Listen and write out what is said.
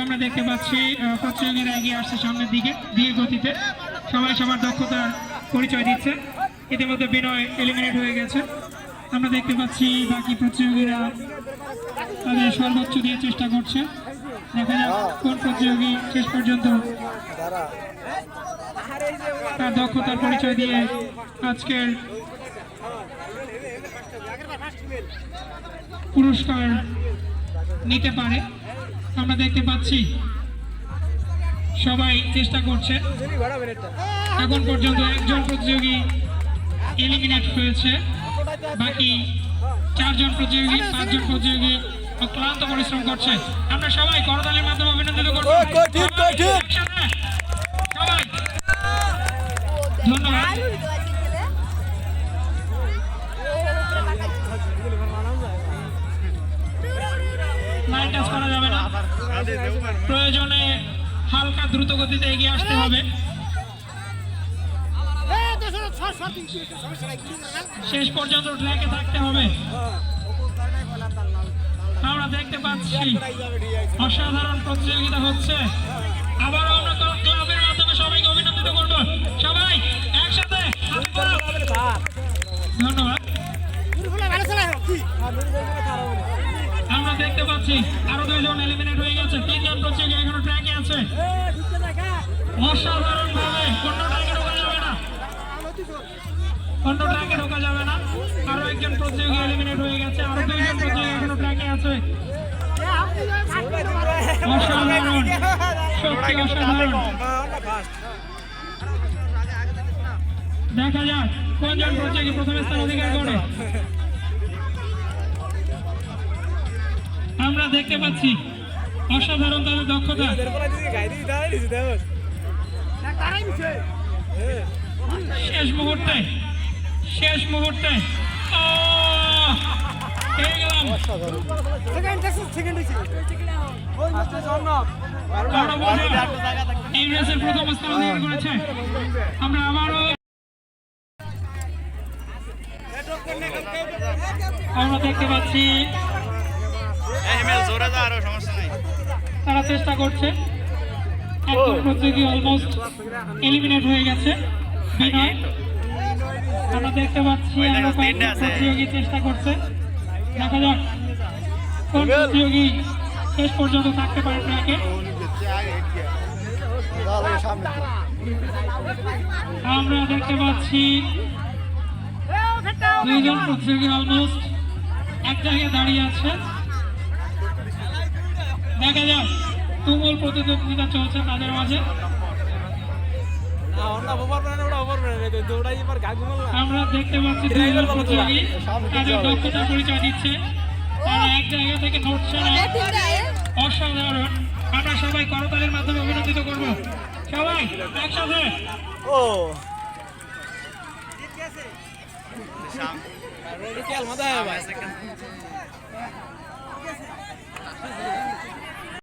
আমরা দেখতে পাচ্ছি প্রতিযোগীরা এগিয়ে আসছে সামনের দিকে, ধীর গতিতে। সবাই সবার দক্ষতার পরিচয় দিচ্ছে। ইতিমধ্যে বিনয় এলিমিনেট হয়ে গেছে। আমরা দেখতে পাচ্ছি বাকি প্রতিযোগীরা তাদের সর্বোচ্চ দিয়ে চেষ্টা করছে। দেখা যাক কোন প্রতিযোগী শেষ পর্যন্ত তার দক্ষতার পরিচয় দিয়ে আজকের পুরস্কার নিতে পারে। আমরা দেখতে পাচ্ছি, সবাই চেষ্টা করছে। এখন পর্যন্ত একজন প্রতিযোগী এলিমিনেট হয়েছে। বাকি চারজন প্রতিযোগী, পাঁচজন প্রতিযোগী অক্লান্ত পরিশ্রম করছে। আমরা সবাই করতালির মাধ্যমে অভিনন্দিত করব প্রয়োজনে হালকা দ্রুত গতিতে এগিয়ে আসতে হবে। শেষ পর্যন্ত ট্র্যাকে থাকতে হবে। আমরা দেখতে পাচ্ছি অসাধারণ প্রতিযোগিতা হচ্ছে। আবারও আমরা ক্লাবের মাধ্যমে সবাইকে অভিনন্দিত করব। সবাই একসাথে ধন্যবাদ। দেখতে পাচ্ছি। আরও দুইজন এলিমিনেট হয়ে গেছে। তিনজন প্রতিযোগী এখনও ট্র্যাকে আছে। অসাধারণ ভাবে অন্য ট্র্যাকে ঢোকা যাবে না। অন্য ট্র্যাকে ঢোকা যাবে না। আরও একজন প্রতিযোগী এলিমিনেট হয়ে গেছে। আরও দুইজন প্রতিযোগী এখনও ট্র্যাকে আছে। অসাধারণ। সত্যি অসাধারণ। দেখা যাক কোনজন প্রতিযোগী প্রথম স্থান অধিকার করে। দেখতে পাচ্ছি। অসাধারণ তাদের দক্ষতা। শেষ মুহূর্তে শেষ মুহূর্তে। আমরা দেখতে পাচ্ছি তারা চেষ্টা করছে। একজন প্রতিযোগী অলমোস্ট এলিমিনেট হয়ে গেছে। বিনয় আমরা দেখতে পাচ্ছি কয়েকজন প্রতিযোগী চেষ্টা করছে। দেখা যাক। কোন প্রতিযোগী শেষ পর্যন্ত থাকতে পারে ট্র্যাকে আমরা দেখতে পাচ্ছি দুইজন প্রতিযোগী অলমোস্ট এক জায়গায় দাঁড়িয়ে আছে। দেখা যাক। তুমুল প্রতিদ্বন্দ্বিতা চলছে তাদের মাঝে। আমরা দেখতে পাচ্ছি দুইজন প্রতিযোগী। তাদের দক্ষতার পরিচয় দিচ্ছে। তারা এক জায়গা থেকে অসাধারণ। আমরা সবাই করতালির মাধ্যমে অভিনন্দিত করব। সবাই একসাথে। ও।